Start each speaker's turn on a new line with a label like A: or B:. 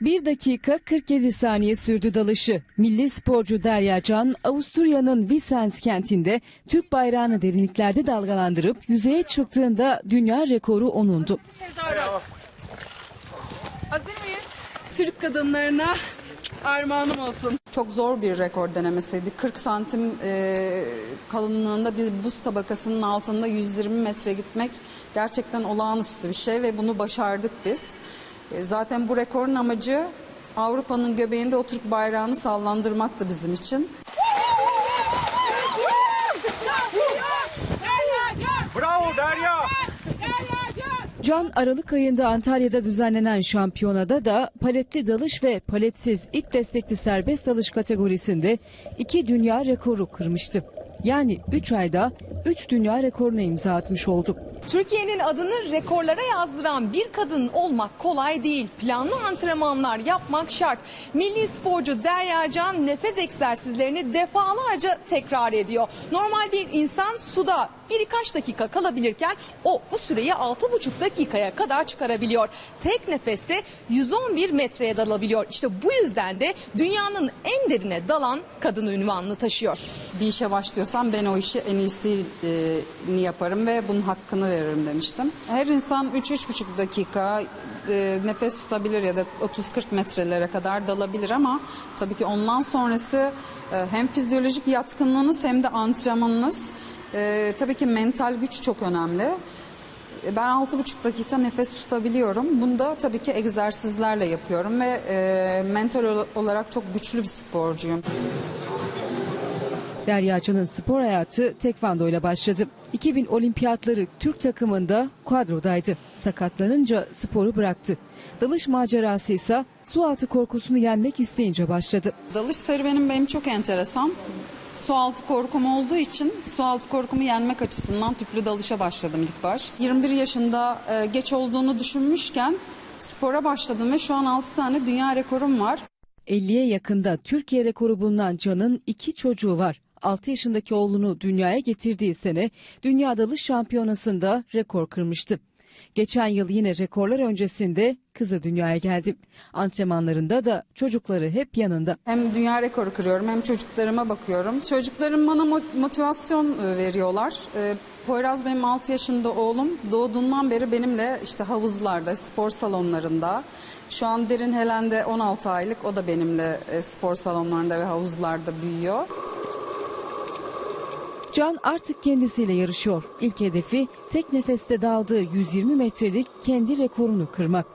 A: 1 dakika 47 saniye sürdü dalışı. Milli sporcu Derya Can, Avusturya'nın Vicens kentinde Türk bayrağını derinliklerde dalgalandırıp yüzeye çıktığında dünya rekoru onundu.
B: Hazır mıyız? Türk kadınlarına armağanım olsun.
C: Çok zor bir rekor denemesiydi. 40 santim e, kalınlığında bir buz tabakasının altında 120 metre gitmek gerçekten olağanüstü bir şey ve bunu başardık biz. E, zaten bu rekorun amacı Avrupa'nın göbeğinde o Türk bayrağını sallandırmaktı bizim için.
D: Bravo Derya!
A: Can Aralık ayında Antalya'da düzenlenen şampiyonada da paletli dalış ve paletsiz ip destekli serbest dalış kategorisinde iki dünya rekoru kırmıştı. Yani 3 ayda 3 dünya rekoruna imza atmış oldu.
B: Türkiye'nin adını rekorlara yazdıran bir kadın olmak kolay değil. Planlı antrenmanlar yapmak şart. Milli sporcu Derya Can nefes egzersizlerini defalarca tekrar ediyor. Normal bir insan suda birkaç dakika kalabilirken o bu süreyi 6,5 dakikaya kadar çıkarabiliyor. Tek nefeste 111 metreye dalabiliyor. İşte bu yüzden de dünyanın en derine dalan kadın ünvanını taşıyor.
C: Bir işe başlıyorsam ben o işi en iyisini yaparım ve bunun hakkını veririm demiştim. Her insan 3-3,5 dakika e, nefes tutabilir ya da 30-40 metrelere kadar dalabilir ama tabii ki ondan sonrası e, hem fizyolojik yatkınlığınız hem de antrenmanınız e, tabii ki mental güç çok önemli. E, Ben 6,5 dakika nefes tutabiliyorum. Bunu da tabii ki egzersizlerle yapıyorum ve e, mental ol- olarak çok güçlü bir sporcuyum.
A: Derya Can'ın spor hayatı tekvando ile başladı. 2000 olimpiyatları Türk takımında kadrodaydı. Sakatlanınca sporu bıraktı. Dalış macerası ise su altı korkusunu yenmek isteyince başladı.
C: Dalış serüvenim benim çok enteresan. Su altı korkum olduğu için su altı korkumu yenmek açısından tüplü dalışa başladım ilk baş. 21 yaşında e, geç olduğunu düşünmüşken spora başladım ve şu an 6 tane dünya rekorum var.
A: 50'ye yakında Türkiye rekoru bulunan Can'ın iki çocuğu var. 6 yaşındaki oğlunu dünyaya getirdiği sene Dünya Dalış Şampiyonası'nda rekor kırmıştı. Geçen yıl yine rekorlar öncesinde kızı dünyaya geldi. Antrenmanlarında da çocukları hep yanında.
C: Hem dünya rekoru kırıyorum hem çocuklarıma bakıyorum. Çocuklarım bana mo- motivasyon e, veriyorlar. E, Poyraz benim 6 yaşında oğlum. Doğduğundan beri benimle işte havuzlarda, spor salonlarında. Şu an Derin Helen de 16 aylık. O da benimle e, spor salonlarında ve havuzlarda büyüyor.
A: Can artık kendisiyle yarışıyor. İlk hedefi tek nefeste daldığı 120 metrelik kendi rekorunu kırmak.